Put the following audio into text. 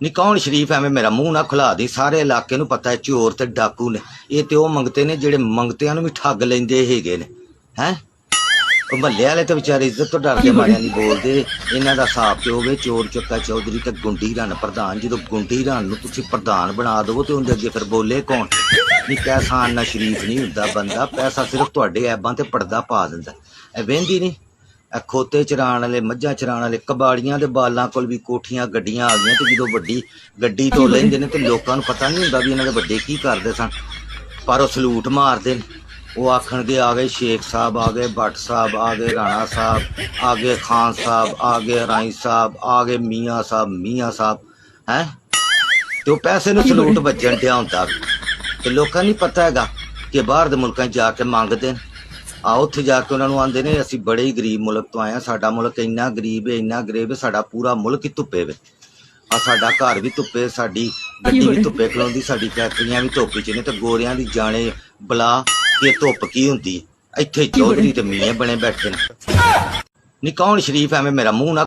ਨੀ ਕੌਣ ਸ਼ਰੀਫ ਐਵੇਂ ਮੇਰਾ ਮੂੰਹ ਨਾ ਖੁਲਾ ਦੀ, ਸਾਰੇ ਇਲਾਕੇ ਨੂੰ ਪਤਾ ਹੈ ਚੋਰ ਤੇ ਡਾਕੂ ਨੇ। ਇਹ ਤੇ ਉਹ ਮੰਗਤੇ ਨੇ ਜਿਹੜੇ ਮੰਗਤਿਆਂ ਨੂੰ ਵੀ ਠੱਗ ਲੈਂਦੇ ਹੈਗੇ ਨੇ, ਹੈ? ਉਹ ਮਹੱਲੇ ਵਾਲੇ ਤੇ ਵਿਚਾਰੇ ਇੱਜ਼ਤ ਤੋਂ ਡਰਦੇ ਮਾਰਿਆ ਨਹੀਂ ਬੋਲਦੇ ਇਹਨਾਂ ਦਾ ਹਿਸਾਬ ਤੇ ਹੋਵੇ ਚੋਰ ਚੱਕਾ ਚੌਧਰੀ ਤੇ ਗੁੰਡੀ ਰਨ ਪ੍ਰਧਾਨ। ਜਦੋਂ ਗੁੰਡੀ ਰਨ ਨੂੰ ਤੁਸੀਂ ਪ੍ਰਧਾਨ ਬਣਾ ਦਿਓ ਤੇ ਉਹਦੇ ਅੱਗੇ ਫਿਰ ਬੋਲੇ ਕੌਣ? ਨਹੀਂ ਪੈਸਾ ਨਾ ਸ਼ਰੀਫ ਨਹੀਂ ਹੁੰਦਾ ਬੰਦਾ, ਪੈਸਾ ਸਿਰਫ ਤੁਹਾਡੇ ਐਬਾਂ ਤੇ ਪਰਦਾ ਪਾ ਦਿੰਦਾ। ਇਹ ਵਹਿੰਦੀ ਨਹੀਂ ਖੋਤੇ ਚਰਾਣ ਵਾਲੇ ਮੱਝਾਂ ਚਰਾਣ ਵਾਲੇ ਕਬਾੜੀਆਂ ਦੇ ਬਾਲਾਂ ਕੋਲ ਵੀ ਕੋਠੀਆਂ ਗੱਡੀਆਂ ਆ ਗਈਆਂ ਤੇ ਜਦੋਂ ਵੱਡੀ ਗੱਡੀ ਤੋਂ ਲੈਂਦੇ ਨੇ ਤੇ ਲੋਕਾਂ ਨੂੰ ਪਤਾ ਨਹੀਂ ਹੁੰਦਾ ਵੀ ਇਹਨਾਂ ਦੇ ਵੱਡੇ ਕੀ ਕਰਦੇ ਸਨ। ਪਰ ਉਹ ਸਲੂਟ ਮਾਰਦੇ ਨੇ। ਉਹ ਆਖਣਗੇ ਆ ਗਏ ਸ਼ੇਖ ਸਾਹਿਬ ਆ ਗਏ ਭੱਟ ਸਾਹਿਬ ਆ ਗਏ ਰਾਣਾ ਸਾਹਿਬ ਆ ਗਏ ਖਾਨ ਸਾਹਿਬ ਆ ਗਏ ਰਾਈ ਸਾਹਿਬ ਆ ਗਏ ਮੀਆਂ ਸਾਹਿਬ ਮੀਆਂ ਸਾਹਿਬ ਹੈ? ਤੇ ਉਹ ਪੈਸੇ ਨੂੰ ਸਲੂਟ ਵੱਜਣ ਡਿਆ ਹੁੰਦਾ। ਤੇ ਲੋਕਾਂ ਨੂੰ ਪਤਾ ਹੈਗਾ ਕਿ ਬਾਹਰ ਦੇ ਮੁਲਕਾਂ ਜਾ ਕੇ ਮੰਗਦੇ ਨੇ। ਆ ਉੱਥੇ ਜਾ ਕੇ ਉਹਨਾਂ ਨੂੰ ਆਂਦੇ ਨੇ, ਅਸੀਂ ਬੜੇ ਹੀ ਗਰੀਬ ਮੁਲਕ ਤੋਂ ਆਏ ਆ ਸਾਡਾ ਮੁਲਕ ਇੰਨਾ ਗਰੀਬ ਹੈ, ਇੰਨਾ ਗਰੀਬ ਹੈ, ਸਾਡਾ ਪੂਰਾ ਮੁਲਕ ਹੀ ਧੁੱਪੇ ਵੇ। ਆ ਸਾਡਾ ਘਰ ਵੀ ਧੁੱਪੇ, ਸਾਡੀ ਗੱਡੀ ਵੀ ਧੁੱਪੇ ਖਲੋਂਦੀ, ਸਾਡੀ ਫੈਕਟਰੀਆਂ ਵੀ ਧੁੱਪ 'ਚ ਨੇ ਤੇ ਗੋਰਿਆਂ ਦੀ ਜਾਣੇ ਬਲਾ ਕਿ ਧੁੱਪ ਕੀ ਹੁੰਦੀ। ਇੱਥੇ ਚੌਧਰੀ ਤੇ ਮੀਆਂ ਬਣੇ ਬੈਠੇ ਨੇ। ਨੀ ਕੌਣ ਸ਼ਰੀਫ ਐਵੇਂ ਮੇਰਾ ਮੂੰਹ ਨਾ